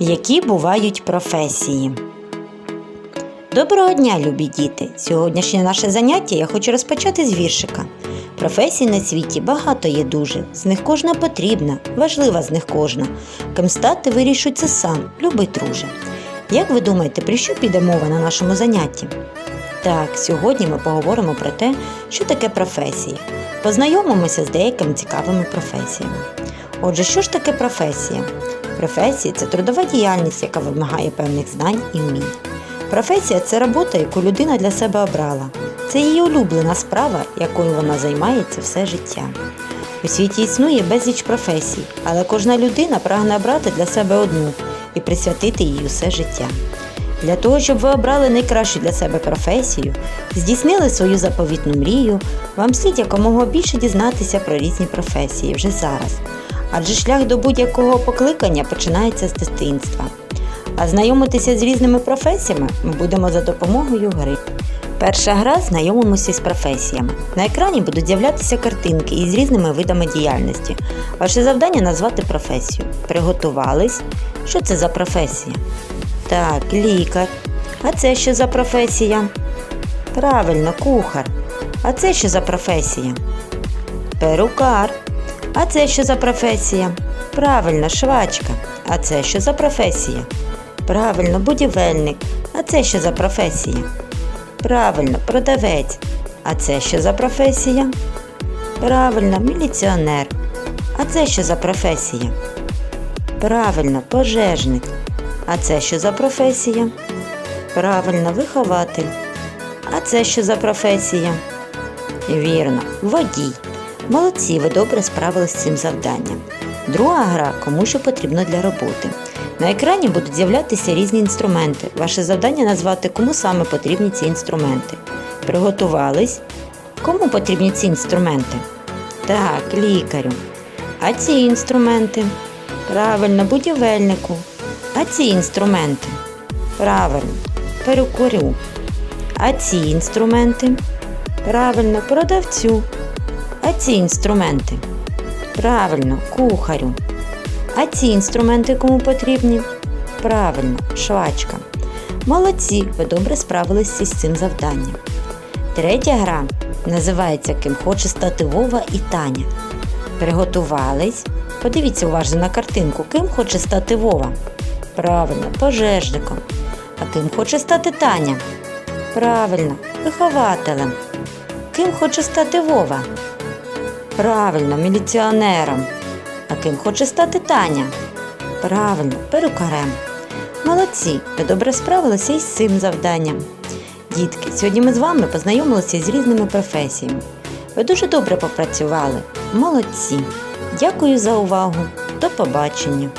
Які бувають професії? Доброго дня, любі діти! Сьогоднішнє наше заняття я хочу розпочати з віршика. Професій на світі багато є дуже, з них кожна потрібна, важлива з них кожна. Ким стати вирішуй це сам, любий друже. Як ви думаєте, про що піде мова на нашому занятті? Так, сьогодні ми поговоримо про те, що таке професії. Познайомимося з деякими цікавими професіями. Отже, що ж таке професія? Професія це трудова діяльність, яка вимагає певних знань і вмінь. Професія це робота, яку людина для себе обрала. Це її улюблена справа, якою вона займається все життя. У світі існує безліч професій, але кожна людина прагне обрати для себе одну і присвятити їй усе життя. Для того, щоб ви обрали найкращу для себе професію, здійснили свою заповітну мрію, вам слід якомога більше дізнатися про різні професії вже зараз. Адже шлях до будь-якого покликання починається з дитинства. А знайомитися з різними професіями ми будемо за допомогою гри. Перша гра знайомимося з професіями. На екрані будуть з'являтися картинки із різними видами діяльності. Ваше завдання назвати професію. Приготувались? Що це за професія? Так, лікар. А це що за професія? Правильно, кухар. А це що за професія? Перукар. А це що за професія? Правильно, швачка. А це що за професія? Правильно, будівельник. А це що за професія? Правильно, продавець. А це що за професія? Правильно, міліціонер. А це що за професія? Правильно, пожежник. А це що за професія? Правильно, вихователь. А це що за професія? Вірно, водій. Молодці, ви добре справились з цим завданням. Друга гра кому що потрібно для роботи. На екрані будуть з'являтися різні інструменти. Ваше завдання назвати, кому саме потрібні ці інструменти. Приготувались? Кому потрібні ці інструменти? Так, лікарю. А ці інструменти? Правильно, будівельнику. А ці інструменти? Правильно, перукарю. А ці інструменти? Правильно, продавцю. А ці інструменти? Правильно, кухарю. А ці інструменти кому потрібні? Правильно, швачка. Молодці, ви добре справилися з цим завданням. Третя гра називається Ким хоче стати Вова і Таня. Приготувались. Подивіться уважно на картинку, ким хоче стати Вова. Правильно, пожежником. А ким хоче стати Таня? Правильно, вихователем. Ким хоче стати Вова? Правильно, міліціонером. А ким хоче стати Таня? Правильно, перукарем. Молодці, ви добре справилися із цим завданням. Дітки, сьогодні ми з вами познайомилися з різними професіями. Ви дуже добре попрацювали. Молодці. Дякую за увагу. До побачення.